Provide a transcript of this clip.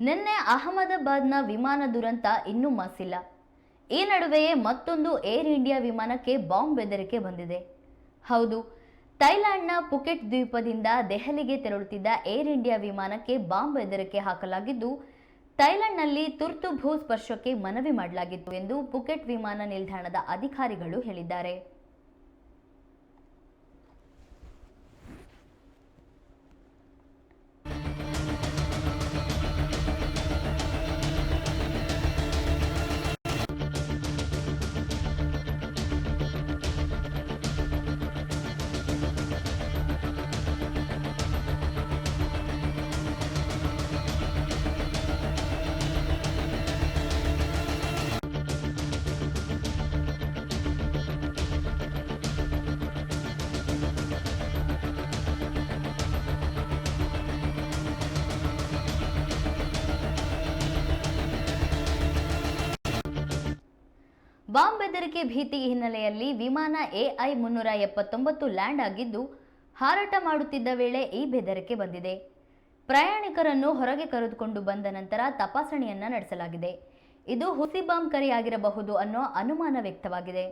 ನಿನ್ನೆ ಅಹಮದಾಬಾದ್ನ ವಿಮಾನ ದುರಂತ ಇನ್ನೂ ಮಾಸಿಲ್ಲ. ಈ ನಡುವೆಯೇ ಮತ್ತೊಂದು ಏರ್ ಇಂಡಿಯಾ ವಿಮಾನಕ್ಕೆ ಬಾಂಬ್ ಬೆದರಿಕೆ ಬಂದಿದೆ. ಹೌದು ಥೈಲ್ಯಾಂಡ್ನ ಪುಕೆಟ್ ದ್ವೀಪದಿಂದ ದೆಹಲಿಗೆ ತೆರಳುತ್ತಿದ್ದ ಏರ್ ಇಂಡಿಯಾ ವಿಮಾನಕ್ಕೆ ಬಾಂಬ್ ಬೆದರಿಕೆ ಹಾಕಲಾಗಿದ್ದು ಥೈಲ್ಯಾಂಡ್ನಲ್ಲಿ ತುರ್ತು ಭೂ ಸ್ಪರ್ಶಕ್ಕೆ ಮನವಿ ಮಾಡಲಾಗಿತ್ತು ಎಂದು ಪುಕೆಟ್ ವಿಮಾನ ನಿಲ್ದಾಣದ ಅಧಿಕಾರಿಗಳು ಹೇಳಿದ್ದಾರೆ. ಬಾಂಬ್ ಬೆದರಿಕೆ ಭೀತಿ ಹಿನ್ನೆಲೆಯಲ್ಲಿ ವಿಮಾನ ಎಐ ಮುನ್ನೂರ ಎಪ್ಪತ್ತೊಂಬತ್ತು ಲ್ಯಾಂಡ್ ಆಗಿದ್ದು ಹಾರಾಟ ಮಾಡುತ್ತಿದ್ದ ವೇಳೆ ಈ ಬೆದರಿಕೆ ಬಂದಿದೆ. ಪ್ರಯಾಣಿಕರನ್ನು ಹೊರಗೆ ಕರೆದುಕೊಂಡು ಬಂದ ನಂತರ ತಪಾಸಣೆಯನ್ನ ನಡೆಸಲಾಗಿದೆ. ಇದು ಹುಸಿ ಬಾಂಬ್ ಕರೆಯಾಗಿರಬಹುದು ಅನ್ನೋ ಅನುಮಾನ ವ್ಯಕ್ತವಾಗಿದೆ.